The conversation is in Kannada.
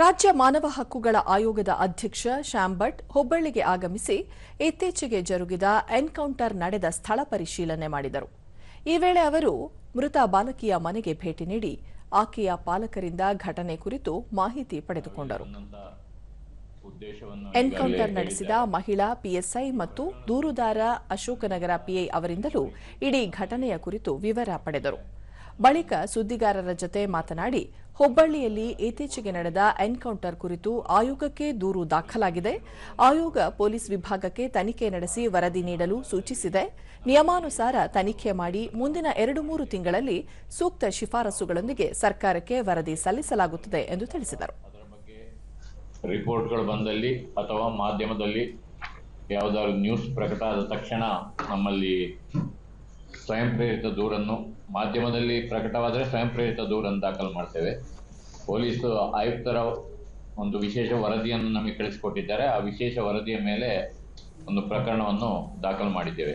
ರಾಜ್ಯ ಮಾನವ ಹಕ್ಕುಗಳ ಆಯೋಗದ ಅಧ್ಯಕ್ಷ ಶ್ಯಾಮ್ ಭಟ್ ಹುಬ್ಬಳ್ಳಿಗೆ ಆಗಮಿಸಿ ಇತ್ತೀಚೆಗೆ ಜರುಗಿದ ಎನ್ಕೌಂಟರ್ ನಡೆದ ಸ್ಥಳ ಪರಿಶೀಲನೆ ಮಾಡಿದರು. ಈ ವೇಳೆ ಅವರು ಮೃತ ಬಾಲಕಿಯ ಮನೆಗೆ ಭೇಟಿ ನೀಡಿ ಆಕೆಯ ಪಾಲಕರಿಂದ ಘಟನೆ ಕುರಿತು ಮಾಹಿತಿ ಪಡೆದುಕೊಂಡರು. ಎನ್ಕೌಂಟರ್ ನಡೆಸಿದ ಮಹಿಳಾ ಪಿಎಸ್ಐ ಮತ್ತು ದೂರುದಾರ ಅಶೋಕನಗರ ಪಿಐ ಅವರಿಂದಲೂ ಇಡೀ ಘಟನೆಯ ಕುರಿತು ವಿವರ ಪಡೆದರು. ಬಳಿಕ ಸುದ್ದಿಗಾರರ ಜತೆ ಮಾತನಾಡಿ, ಹುಬ್ಬಳ್ಳಿಯಲ್ಲಿ ಇತ್ತೀಚೆಗೆ ನಡೆದ ಎನ್ಕೌಂಟರ್ ಕುರಿತು ಆಯೋಗಕ್ಕೆ ದೂರು ದಾಖಲಾಗಿದೆ. ಆಯೋಗ ಪೊಲೀಸ್ ವಿಭಾಗಕ್ಕೆ ತನಿಖೆ ನಡೆಸಿ ವರದಿ ನೀಡಲು ಸೂಚಿಸಿದೆ. ನಿಯಮಾನುಸಾರ ತನಿಖೆ ಮಾಡಿ ಮುಂದಿನ ಎರಡು ಮೂರು ತಿಂಗಳಲ್ಲಿ ಸೂಕ್ತ ಶಿಫಾರಸುಗಳೊಂದಿಗೆ ಸರ್ಕಾರಕ್ಕೆ ವರದಿ ಸಲ್ಲಿಸಲಾಗುತ್ತದೆ ಎಂದು ತಿಳಿಸಿದರು. ರಿಪೋರ್ಟ್ಗಳು ಬಂದಲ್ಲಿ ಅಥವಾ ಮಾಧ್ಯಮದಲ್ಲಿ ಯಾವುದಾದ್ರು ನ್ಯೂಸ್ ಪ್ರಕಟ ಆದ ತಕ್ಷಣ ನಮ್ಮಲ್ಲಿ ಸ್ವಯಂ ಪ್ರೇರಿತ ದೂರನ್ನು ಮಾಧ್ಯಮದಲ್ಲಿ ಪ್ರಕಟವಾದರೆ ಸ್ವಯಂ ಪ್ರೇರಿತ ದೂರನ್ನು ದಾಖಲು ಮಾಡ್ತೇವೆ. ಪೊಲೀಸ್ ಆಯುಕ್ತರ ಒಂದು ವಿಶೇಷ ವರದಿಯನ್ನು ನಮಗೆ ಕಳಿಸಿಕೊಟ್ಟಿದ್ದಾರೆ. ಆ ವಿಶೇಷ ವರದಿಯ ಮೇಲೆ ಒಂದು ಪ್ರಕರಣವನ್ನು ದಾಖಲು ಮಾಡಿದ್ದೇವೆ.